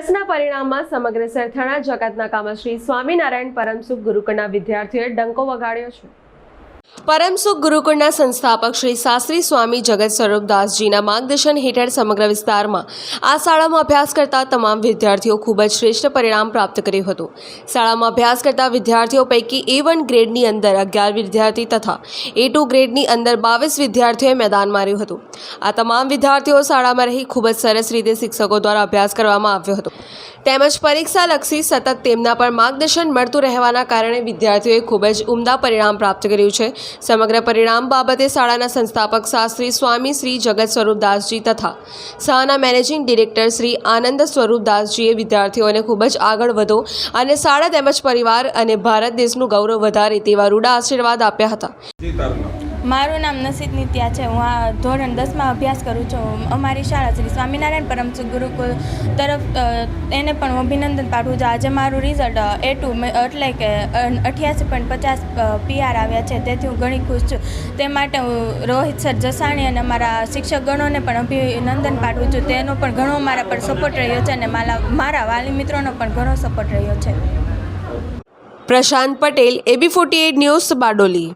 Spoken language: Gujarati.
કોર્સના પરિણામમાં સમગ્ર સરથાણા જગતના કામશ્રી સ્વામિનારાયણ પરમસુખ ગુરુકુળના વિદ્યાર્થીઓએ ડંકો વગાડ્યો છે. પરમસુખ ગુરુકુળના સંસ્થાપક શ્રી શાસ્ત્રી સ્વામી જગત સ્વરૂપદાસજીના માર્ગદર્શન હેઠળ સમગ્ર વિસ્તારમાં આ શાળામાં અભ્યાસ કરતા તમામ વિદ્યાર્થીઓ ખૂબ જ શ્રેષ્ઠ પરિણામ પ્રાપ્ત કર્યું હતું. શાળામાં અભ્યાસ કરતા વિદ્યાર્થીઓ પૈકી એ વન ગ્રેડની અંદર અગિયાર વિદ્યાર્થી તથા એ ટુ ગ્રેડની અંદર બાવીસ વિદ્યાર્થીઓએ મેદાન માર્યું હતું. આ તમામ વિદ્યાર્થીઓ શાળામાં રહી ખૂબ જ સરસ રીતે શિક્ષકો દ્વારા અભ્યાસ કરવામાં આવ્યો હતો. તેમજ પરીક્ષાલક્ષી સતત તેમના પર માર્ગદર્શન મળતું રહેવાના કારણે વિદ્યાર્થીઓએ ખૂબ જ ઉમદા પરિણામ પ્રાપ્ત કર્યું છે. સમગ્ર પરિણામ બાબતે શાળાના સંસ્થાપક શાસ્ત્રી સ્વામી શ્રી જગત સ્વરૂપદાસજી તથા શાળાના મેનેજિંગ ડિરેક્ટર શ્રી આનંદ સ્વરૂપદાસજીએ વિદ્યાર્થીઓને ખૂબ જ આગળ વધો અને શાળા તેમજ પરિવાર અને ભારત દેશનું ગૌરવ વધારે તેવા રૂડા આશીર્વાદ આપ્યા હતા. મારું નામ નસીદ નિત્યા છે. હું આ ધોરણ દસમાં અભ્યાસ કરું છું. અમારી શાળા શ્રી સ્વામિનારાયણ પરમસુખ ગુરુકુળ તરફ એને પણ હું અભિનંદન પાઠવું છું. આજે મારું રિઝલ્ટ એ ટુ એટલે કે અઠ્યાસી પોઈન્ટ પચાસ પીઆર આવ્યા છે. તેથી હું ઘણી ખુશ છું. તે માટે હું રોહિત સર જસાણી અને મારા શિક્ષકગણોને પણ અભિનંદન પાઠવું છું. તેનો પણ ઘણો મારા પર સપોર્ટ રહ્યો છે અને મારા મારા વાલી મિત્રોનો પણ ઘણો સપોર્ટ રહ્યો છે. Prashant Patel AB forty news Bardoli.